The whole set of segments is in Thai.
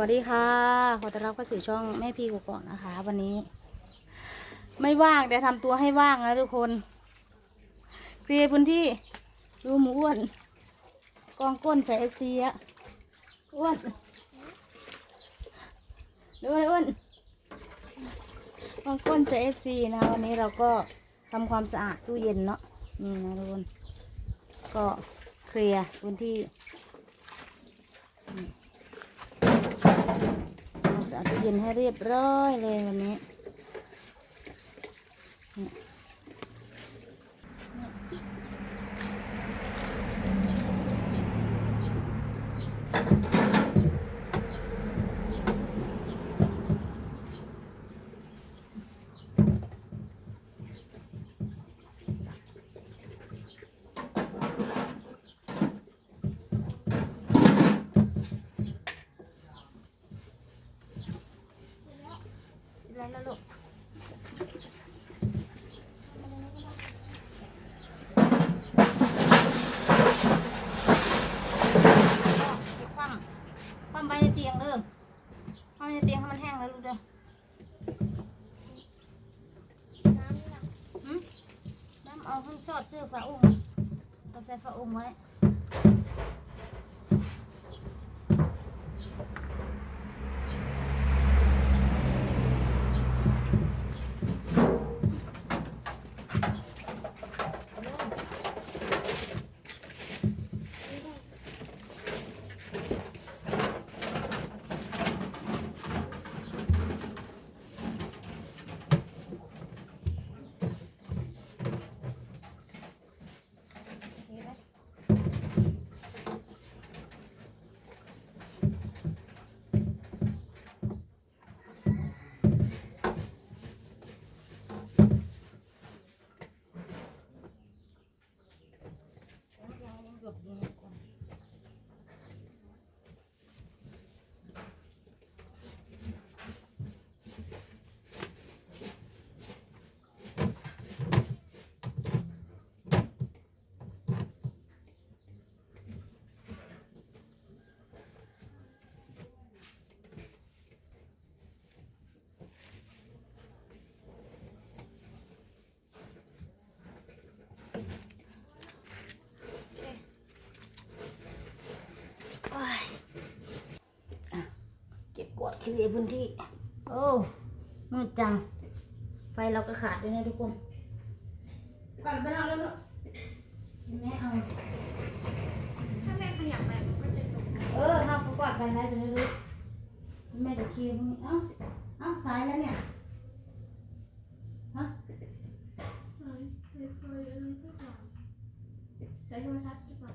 วัสดีค่ะ ขอต้อนรับเข้าสู่ช่องแม่พีกูก่อนนะคะ วันนี้ ไม่ว่างแต่ทำตัวให้ว่างนะทุกคนเคลียร์พื้นที่ดูหมูอ้วนกองก้นใส่เอสซีอะอ้วนดูเลยอ้วนกองก้นใส่เอฟซีนะวันนี้เราก็ทำความสะอาดตู้เย็นเนาะนี่นะทุกคนก็เคลียร์พื้นที่ เย็นให้เรียบร้อยเลยวันนี้ อะไรแล้วลูกเก็บคว่ำคว่ำไปในเตียงเด้อคว่ำในเตียงให้มันแห้งแล้วลูกเด้อหืมน้ำเอาขึ้นชอดเสื้อฝาอุ้งเอาใส่ฝาอุ้งไว้ เก็บกวาดเคลียร์พื้นที่ โอ้มืดจัง ไฟเราก็ขาดด้วยนะทุกคนกวาดไปแล้วแล้วลูกแม่เอาถ้าแม่ขยับไปมันก็จะจบเออทำก็กวาดไปได้ไปเลยลูกแม่จะเคลียร์พวกนี้เอ้าเอ้าสายแล้วเนี่ยฮะใช้ใช้ไฟอะไรสักอย่างใช้โทรศัพท์ดีกว่า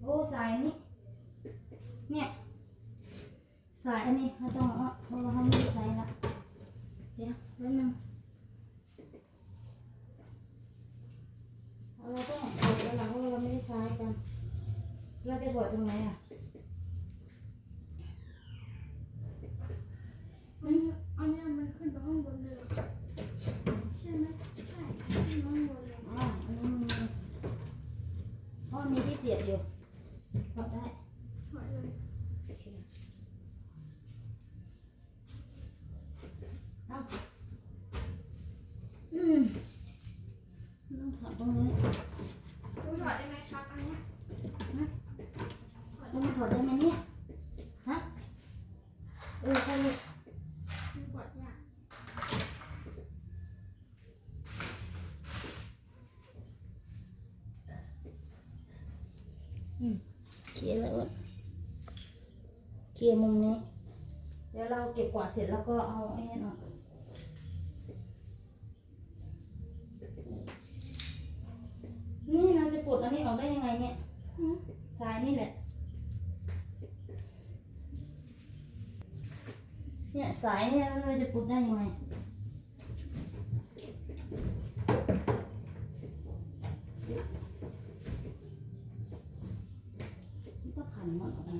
โอ้สายนี้ เนี่ย สายอันนี้เขาต้องเอาเพราะว่าเขาไม่ได้ใช้ละเดี๋ยวแป๊บนึงเราต้องเปิดแล้วล่ะเพราะว่าเราไม่ได้ใช้กัน เราจะเปิดตรงไหนอะอันนี้อันนี้มันขึ้นไปข้างบนเลยเหรอใช่ไหมใช่ขึ้นไปข้างบนเลยอ๋ออันนี้มันมีเพราะมันมีที่เสียบอยู่พอได้ มันถอดได้ไหมเนี่ยฮะเออใช่เลยมันกดยากเคลียร์แล้วเคลียร์มุมนี้ เดี๋ยวเราเก็บกวาดเสร็จแล้วก็เอาไอ้นี่ออกนี่เราจะปลดอันนี้ออกได้ยังไงเนี่ยหืมสายนี่แหละ เนี่ยสายเนี่ยเราจะปลดได้ยังไงต้องขันหมดออกไป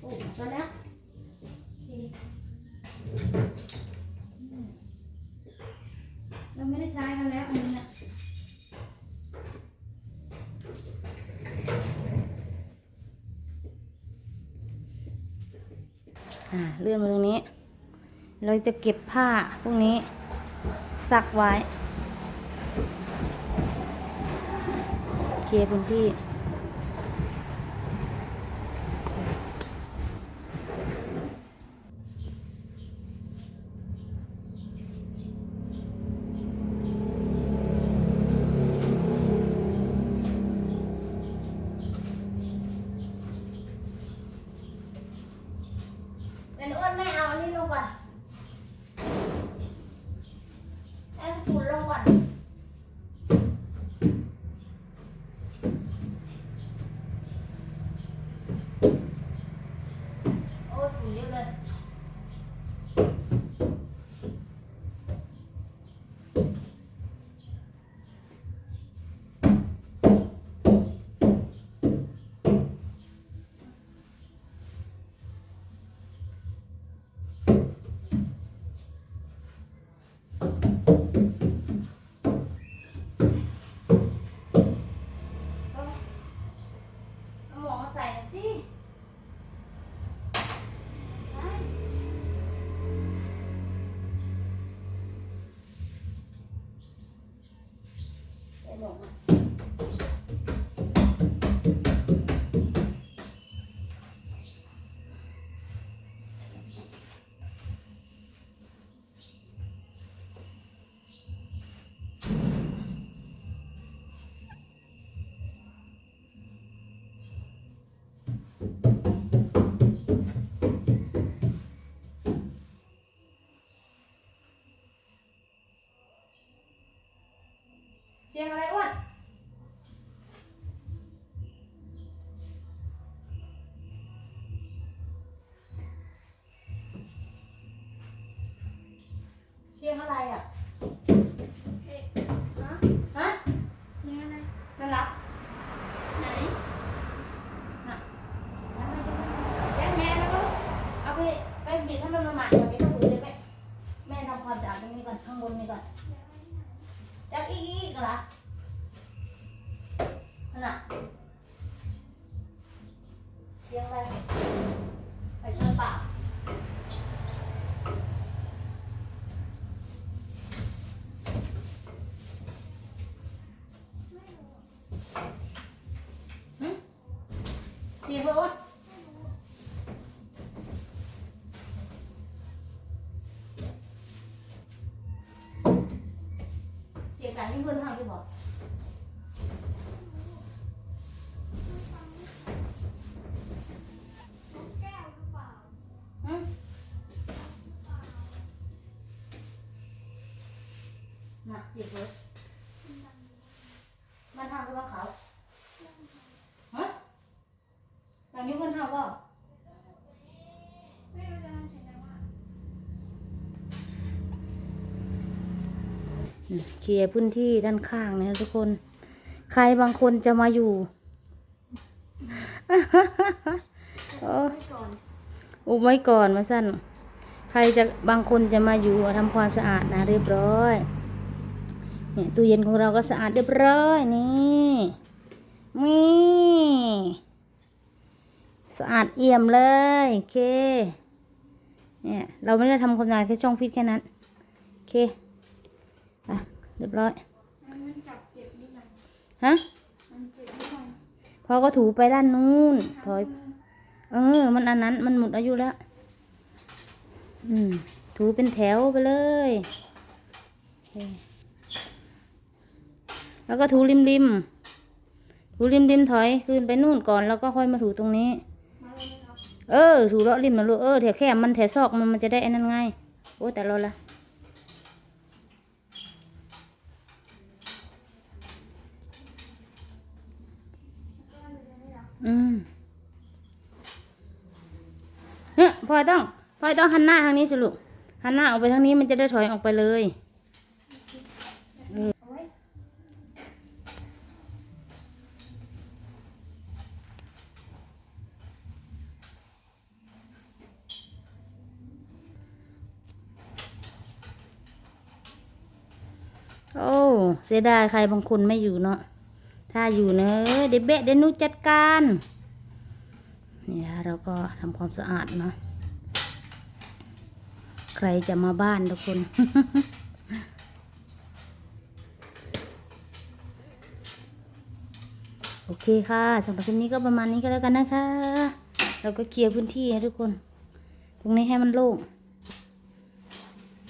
โอ้มาแล้ว อ่าเลื่อนมาตรงนี้ เราจะเก็บผ้าพวกนี้ซักไว้ เคลียร์พื้นที่ ส่หมวกมา เชียงอะไรอะเอ๊ะฮะฮะเสียงอะไรนั่นละไหนน่ะแจ้งแม่แล้วก็เอาไปไปบิดให้มันมาหมาดก่อนไม่ต้องดูเลยแม่แม่ทำความสะอาดตรงนี้ก่อนข้างบนนี้ก่อนจักอีกอีกเหรอนั่นน่ะเสียงอะไรไปช่วยเปล่าหึเสียงเพื่อนเสียงไก่ที่เพื่อนห้างที่บอกแก้วหรือเปล่าหึน่ะเสียงเพื่อนห้างหรือว่าเขาฮะตอนนี้เพื่อนห้างว่า ไม่รู้จะทำเสียงอะไรว่า เคลียร์พื้นที่ด้านข้างนะทุกคน ใครบางคนจะมาอยู่โอ้ไว้ก่อนอุบไว้ก่อนมาสั้น ใครจะบางคนจะมาอยู่ทำความสะอาดนะเรียบร้อย เนี่ยตู้เย็นของเราก็สะอาดเรียบร้อยนี่นี่สะอาดเอี่ยมเลยโอเค เนี่ยเราไม่ได้ทำความสะอาดแค่ช่องฟิตแค่นั้นโอเค อะเรียบร้อยมันมันจับเจ็บนิดหน่อยฮะมันเจ็บนิดหน่อยพอก็ถูไปด้านนู้นถอย เออ มันอันนั้นมันหมดอายุแล้ว อืม ถูเป็นแถวไปเลยโอเคแล้วก็ถูริมริมๆถูริมริมๆถอยคืนไปนู่นก่อนแล้วก็ค่อยมาถูตรงนี้มาเลยนะครับเออ ถูเลาะริมนะลูกเออแถวแคบมันแถวซอกมันมันจะได้ไอ้นั่นไงโอ้แต่เราละ ก็เลยจะได้รับ อืมเนี่ยพ ลอยต้องพลอยต้องหันหน้าทางนี้สิลูกหันหน้าออกไปทางนี้มันจะได้ถอยออกไปเลยโอ้เสียดายใครบางคนไม่อยู่เนาะถ้าอยู่เนอะเดี๋ยวเบะเดนุจัดการนี่นะเราก็ทำความสะอาดเนาะ ใครจะมาบ้านทุกคน โอเคค่ะสำหรับคลิปนี้ก็ประมาณนี้ก็แล้วกันนะคะ เราก็เคลียร์พื้นที่ให้ทุกคน ตรงนี้ให้มันโล่ง